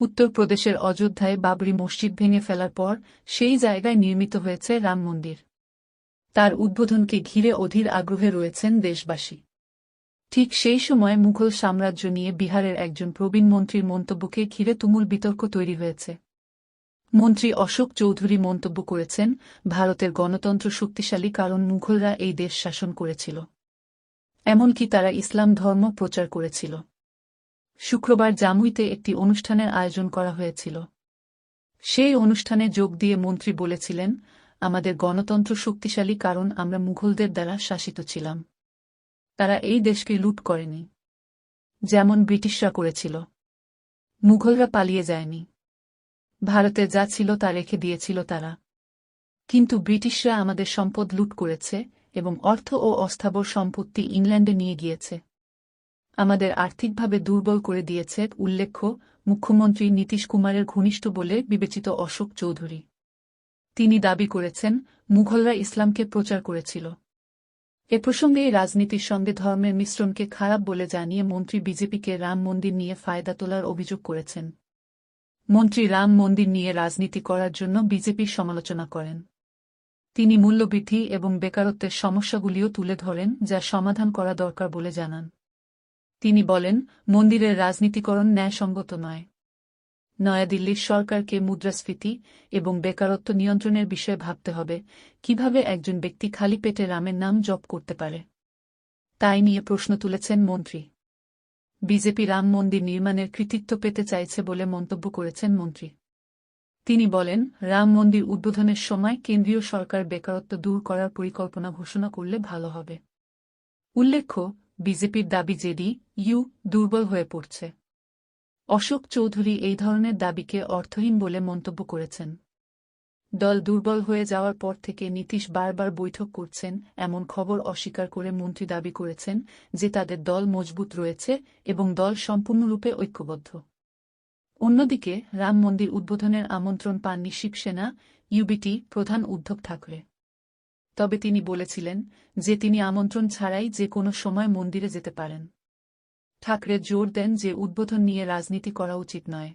উত্তরপ্রদেশের অযোধ্যায় বাবরি মসজিদ ভেঙে ফেলার পর সেই জায়গায় নির্মিত হয়েছে রাম মন্দির। তার উদ্বোধনকে ঘিরে অধীর আগ্রহে রয়েছেন দেশবাসী। ঠিক সেই সময় মুঘল সাম্রাজ্য নিয়ে বিহারের একজন প্রবীণ মন্ত্রীর মন্তব্যকে ঘিরে তুমুল বিতর্ক তৈরি হয়েছে। মন্ত্রী অশোক চৌধুরী মন্তব্য করেছেন, ভারতের গণতন্ত্র শক্তিশালী কারণ মুঘলরা এই দেশ শাসন করেছিল। এমনকি তারা ইসলাম ধর্ম প্রচার করেছিল। শুক্রবার জামুইতে একটি অনুষ্ঠানের আয়োজন করা হয়েছিল। সেই অনুষ্ঠানে যোগ দিয়ে মন্ত্রী বলেছিলেন, আমাদের গণতন্ত্র শক্তিশালী কারণ আমরা মুঘলদের দ্বারা শাসিত ছিলাম। তারা এই দেশকে লুট করেনি, যেমন ব্রিটিশরা করেছিল। মুঘলরা পালিয়ে যায়নি। ভারতে যা ছিল তা রেখে দিয়েছিল তারা। কিন্তু ব্রিটিশরা আমাদের সম্পদ লুট করেছে এবং অর্থ ও অস্থাবর সম্পত্তি ইংল্যান্ডে নিয়ে গিয়েছে। আমাদের আর্থিকভাবে দুর্বল করে দিয়েছে, উল্লেখ্য, মুখ্যমন্ত্রী নীতিশ কুমারের ঘনিষ্ঠ বলে বিবেচিত অশোক চৌধুরী। তিনি দাবি করেছেন, মুঘলরা ইসলামকে প্রচার করেছিল। এ প্রসঙ্গে রাজনীতির সঙ্গে ধর্মের মিশ্রণকে খারাপ বলে জানিয়ে মন্ত্রী বিজেপিকে রাম মন্দির নিয়ে ফায়দা তোলার অভিযোগ করেছেন। মন্ত্রী রাম মন্দির নিয়ে রাজনীতি করার জন্য বিজেপির সমালোচনা করেন। তিনি মূল্যবৃদ্ধি এবং বেকারত্বের সমস্যাগুলিও তুলে ধরেন, যা সমাধান করা দরকার বলে জানান। তিনি বলেন, মন্দিরের রাজনীতিকরণ ন্যায়সঙ্গত নয়। নয়াদিল্লির সরকারকে মুদ্রাস্ফীতি এবং বেকারত্ব নিয়ন্ত্রণের বিষয়ে ভাবতে হবে, কীভাবে একজন ব্যক্তি খালি পেটে রামের নাম জপ করতে পারে। তাই নিয়ে প্রশ্ন তুলেছেন মন্ত্রী। বিজেপি রাম মন্দির নির্মাণের কৃতিত্ব পেতে চাইছে বলে মন্তব্য করেছেন মন্ত্রী। তিনি বলেন, রাম মন্দির উদ্বোধনের সময় কেন্দ্রীয় সরকার বেকারত্ব দূর করার পরিকল্পনা ঘোষণা করলে ভালো হবে। উল্লেখ্য বিজেপির দাবি জেডি, ইউ, দুর্বল হয়ে পড়ছে। অশোক চৌধুরী এই ধরনের দাবিকে অর্থহীন বলে মন্তব্য করেছেন। দল দুর্বল হয়ে যাওয়ার পর থেকে নীতিশ বারবার বৈঠক করছেন, এমন খবর অস্বীকার করে মন্ত্রী দাবি করেছেন যে তাদের দল মজবুত রয়েছে এবং দল সম্পূর্ণরূপে ঐক্যবদ্ধ। অন্যদিকে রাম মন্দির উদ্বোধনের আমন্ত্রণ পাননি শিবসেনা, ইউবিটি প্রধান উদ্ধব ঠাকরে। তবে তিনি বলেছিলেন যে তিনি আমন্ত্রণ ছাড়াই যে কোনো সময় মন্দিরে যেতে পারেন। ঠাকরে জোর দেন যে উদ্বোধন নিয়ে রাজনীতি করা উচিত নয়।